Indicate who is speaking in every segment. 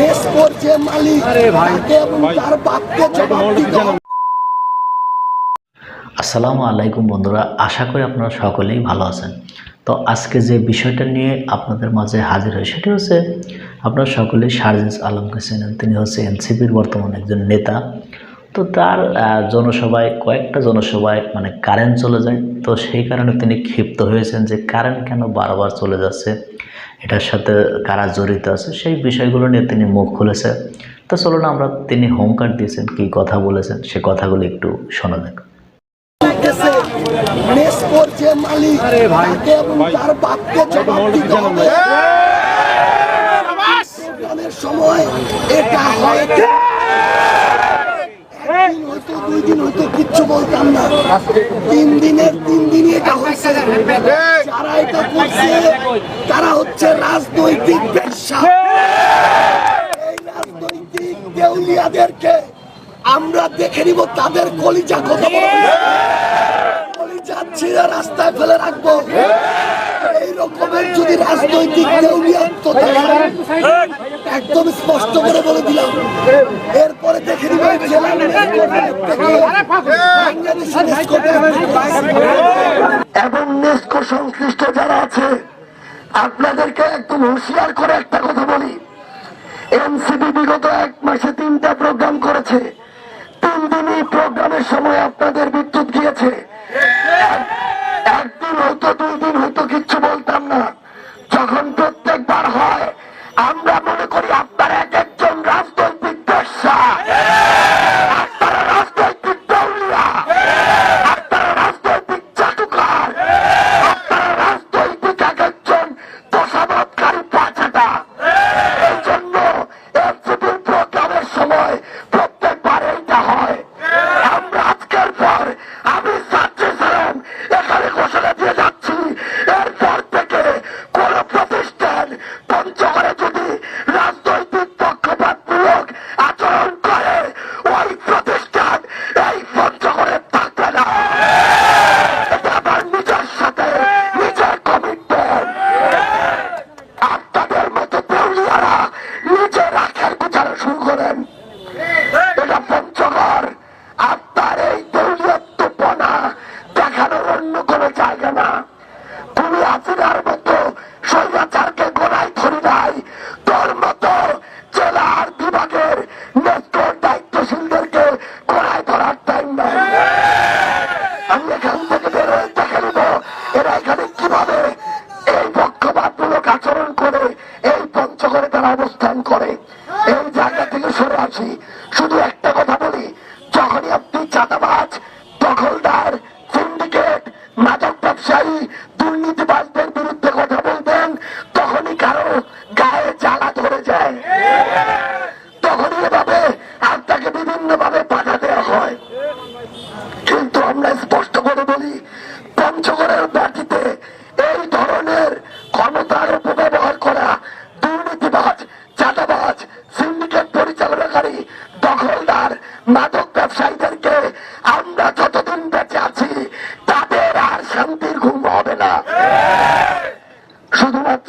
Speaker 1: নেসকোর যে মালিক তাকে এবং তার বাপকে জবাব দিতে হবে
Speaker 2: আসসালামু আলাইকুম বন্ধুরা আশা করি আপনারা সকলেই ভালো আছেন। তো আজকে যে বিষয়টা নিয়ে আপনাদের মাঝে হাজির হয় সেটি হচ্ছে আপনারা সকলেই শারজিস আলমকে চেনেন তিনি হচ্ছে এনসিপির বর্তমান একজন নেতা। তো তার আহ, জনসভায় কয়েকটা জনসভায় মানে কারেন্ট চলে যায়। তো সেই কারণে তিনি ক্ষিপ্ত হয়েছেন যে কারেন্ট কেন বারবার চলে যাচ্ছে এটার সাথে কারা জড়িত আছে সেই বিষয়গুলো নিয়ে তিনি মুখ খুলেছে তো চলুন আমরা তিনি হোমকার দিয়েছেন কি কথা বলেছেন সে কথাগুলো একটু শোনা যাক।
Speaker 1: যে মালিক তার বাপকে জবাব দিতে হবে সময় এটা হয়তো একদিন হয়তো দুই দিন হয়তো কিচ্ছু বলতাম না। তিন দিনের তিন দিনই এটা হয়েছে। যারা এটা করছে তারা হচ্ছে রাজনৈতিক ব্যবসা এই রাজনৈতিক দেউলিয়াদেরকে আমরা দেখে নিব তাদের কলিজা কত বড়। কলিজা ছিঁড়ে রাস্তায় ফেলে রাখব। এই যদি রাজনৈতিক একদম স্পষ্ট করে বলে দিলাম। এরপরে দেখে এবং নেসকো সংশ্লিষ্ট যারা আছে, আপনাদেরকে একদম হুঁশিয়ার করে একটা কথা বলি। এনসিপি বিগত এক মাসে তিনটা প্রোগ্রাম করেছে। দিনই প্রোগ্রামের সময় আপনাদের বিদ্যুৎ গিয়েছে। একদিন হয়তো দুই দিন হয়তো কিচ্ছু বলতাম না। যখন প্রত্যেকবার হয়, আমরা মনে করি আপনার এক একজন রাজনৈতিক পেশা। রাজনৈতিক চাটুকার আপনারা রাজনৈতিক এক একজন আমি এখান থেকে বের হয়ে দেখে নেব এরা এখানে কীভাবে এই পক্ষপাতমূলক আচরণ করে, এই পঞ্চগড়ে তারা অবস্থান করে? এই জায়গা থেকে সরে আসি। শুধু একটা কথা বলি, যখনই আপনি চাঁদাবাজ, দখলদার সিন্ডিকেট মাদক ব্যবসায়ী দুর্নীতিবাজদের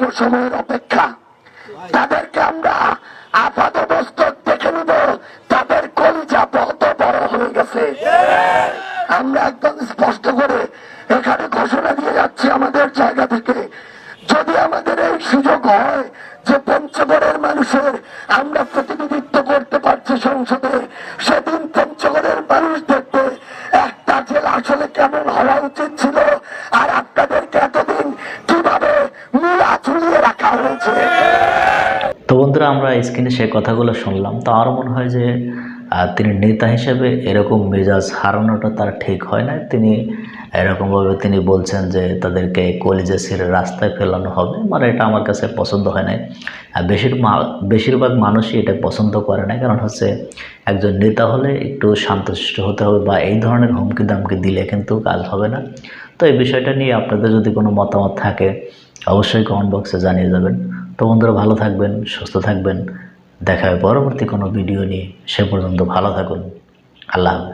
Speaker 1: শুধুমাত্র সময়ের অপেক্ষা। তাদেরকে আমরা আপাত বস্তক দেখে নিব। তাদের কলিজা কত বড় হয়ে গেছে। আমরা একদম স্পষ্ট করে এখানে ঘোষণা দিয়ে যাচ্ছি আমাদের জায়গা থেকে। যদি আমাদের এই সুযোগ হয় যে পঞ্চগড়ের মানুষের আমরা প্রতিনিধিত্ব করতে পারছি সংসদে, সেদিন পঞ্চগড়ের মানুষ
Speaker 2: তো আমরা স্ক্রিনে সে কথাগুলো শুনলাম। তো আমার মনে হয় যে তিনি নেতা হিসেবে এরকম মেজাজ হারানোটা তার ঠিক হয় না তিনি এরকমভাবে তিনি বলছেন যে, তাদেরকে কলেজে ছেড়ে রাস্তায় ফেলানো হবে। মানে এটা আমার কাছে পছন্দ হয় নাই। বেশির বেশিরভাগ মানুষই এটা পছন্দ করে না কারণ হচ্ছে, একজন নেতা হলে একটু শান্তশিষ্ট হতে হবে বা এই ধরনের হুমকি দামকি দিলে কিন্তু কাজ হবে না। তো এই বিষয়টা নিয়ে আপনাদের যদি কোনো মতামত থাকে, অবশ্যই কমেন্ট বক্সে জানিয়ে যাবেন। তো বন্ধুরা ভালো থাকবেন, সুস্থ থাকবেন। দেখা হবে পরবর্তী কোনো ভিডিও নিয়ে। সে পর্যন্ত ভালো থাকুন। আল্লাহ হাফেজ।